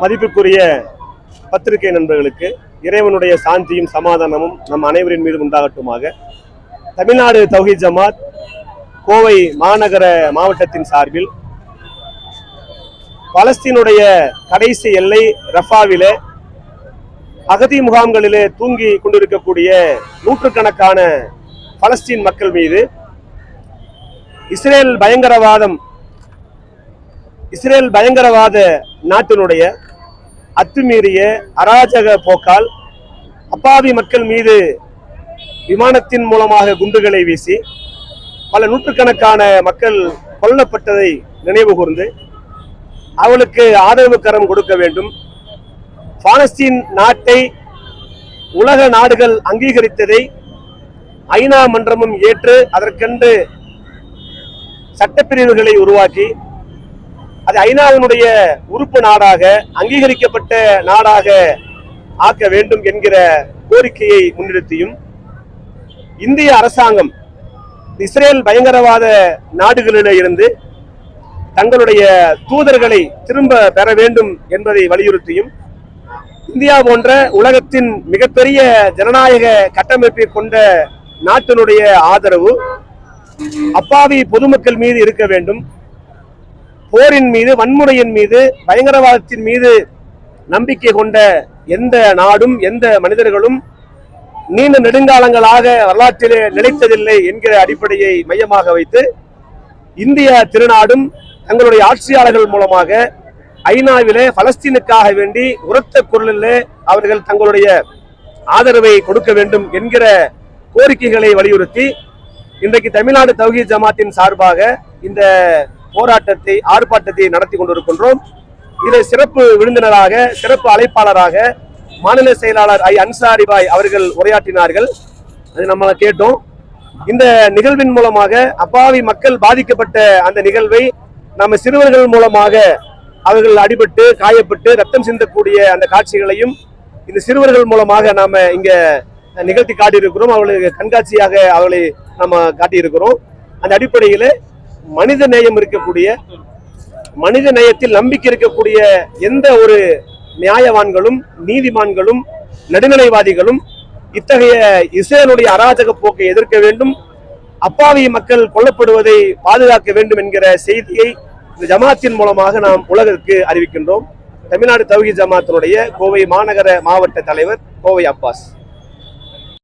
மதிப்புக்குரிய பத்திரிகை நண்பர்களுக்கு இறைவனுடைய சாந்தியும் சமாதானமும் நம் அனைவரின் மீது உண்டாகட்டுமாக. தமிழ்நாடு தௌஹீத் ஜமாத் கோவை மாநகர மாவட்டத்தின் சார்பில் பலஸ்தீனுடைய கடைசி எல்லை ரஃபாவிலே அகதி முகாம்களிலே தூங்கி கொண்டிருக்கக்கூடிய நூற்றுக்கணக்கான பலஸ்தீன் மக்கள் மீது இஸ்ரேல் பயங்கரவாதம் இஸ்ரேல் பயங்கரவாத நாட்டினுடைய அத்துமீறிய அராஜக போக்கால் அப்பாவி மக்கள் மீது விமானத்தின் மூலமாக குண்டுகளை வீசி பல நூற்றுக்கணக்கான மக்கள் கொல்லப்பட்டதை நினைவு கூர்ந்து அவளுக்கு ஆதரவு கரம் கொடுக்க வேண்டும். பாலஸ்தீன் நாட்டை உலக நாடுகள் அங்கீகரித்ததை ஐநா மன்றமும் ஏற்று அதற்கென்று சட்டப்பிரிவுகளை உருவாக்கி அது ஐநாவினுடைய உறுப்பு நாடாக அங்கீகரிக்கப்பட்ட நாடாக ஆக்க வேண்டும் என்கிற கோரிக்கையை முன்னிறுத்தியும் இந்திய அரசாங்கம் இஸ்ரேல் பயங்கரவாத நாடுகளிலே இருந்து தங்களுடைய தூதர்களை திரும்ப பெற வேண்டும் என்பதை வலியுறுத்தியும் இந்தியா போன்ற உலகத்தின் மிகப்பெரிய ஜனநாயக கட்டமைப்பை கொண்ட நாட்டினுடைய ஆதரவு அப்பாவி பொதுமக்கள் மீது இருக்க வேண்டும். போரின் மீது வன்முறையின் மீது பயங்கரவாதத்தின் மீது நம்பிக்கை கொண்ட எந்த நாடும் எந்த மனிதர்களும் நீண்ட நெடுங்காலங்களாக வரலாற்றிலே நிலைத்ததில்லை என்கிற அடிப்படையை மையமாக வைத்து இந்திய திருநாடும் தங்களுடைய ஆட்சியாளர்கள் மூலமாக ஐநாவிலே பலஸ்தீனுக்காக வேண்டி உரத்த குரலிலே அவர்கள் தங்களுடைய ஆதரவை கொடுக்க வேண்டும் என்கிற கோரிக்கைகளை வலியுறுத்தி இன்றைக்கு தமிழ்நாடு தௌஹீத் ஜமாத்தின் சார்பாக இந்த போராட்டத்தை ஆர்ப்பாட்டத்தை நடத்தி கொண்டிருக்கின்றோம். இதில் சிறப்பு விருந்தினராக சிறப்பு அழைப்பாளராக மாநில செயலாளர் ஐ. அன்சாரி பாய் அவர்கள் உரையாற்றினார்கள். அது நம்ம கேட்டோம். இந்த நிகழ்வின் மூலமாக அப்பாவி மக்கள் பாதிக்கப்பட்ட அந்த நிகழ்வை நம்ம சிறுவர்கள் மூலமாக அவர்கள் அடிபட்டு காயப்பட்டு ரத்தம் சிந்தக்கூடிய அந்த காட்சிகளையும் இந்த சிறுவர்கள் மூலமாக நாம இங்க நிகழ்த்தி காட்டியிருக்கிறோம். அவர்களுக்கு கண்காட்சியாக அவர்களை நம்ம காட்டியிருக்கிறோம். அந்த அடிப்படையில் மனித நேயம் இருக்கக்கூடிய மனித நேயத்தில் நம்பிக்கை இருக்கக்கூடிய எந்த ஒரு நியாயவான்களும் நீதிமான்களும் நடுநிலைவாதிகளும் இத்தகைய இஸ்ரேலுடைய அராஜக போக்கை எதிர்க்க வேண்டும் அப்பாவி மக்கள் கொல்லப்படுவதை பாதுகாக்க வேண்டும் என்கிற செய்தியை இந்த ஜமாத்தின் மூலமாக நாம் உலகிற்கு அறிவிக்கின்றோம். தமிழ்நாடு தௌஹி ஜமாத்தினுடைய கோவை மாநகர மாவட்ட தலைவர் கோவை அப்பாஸ்.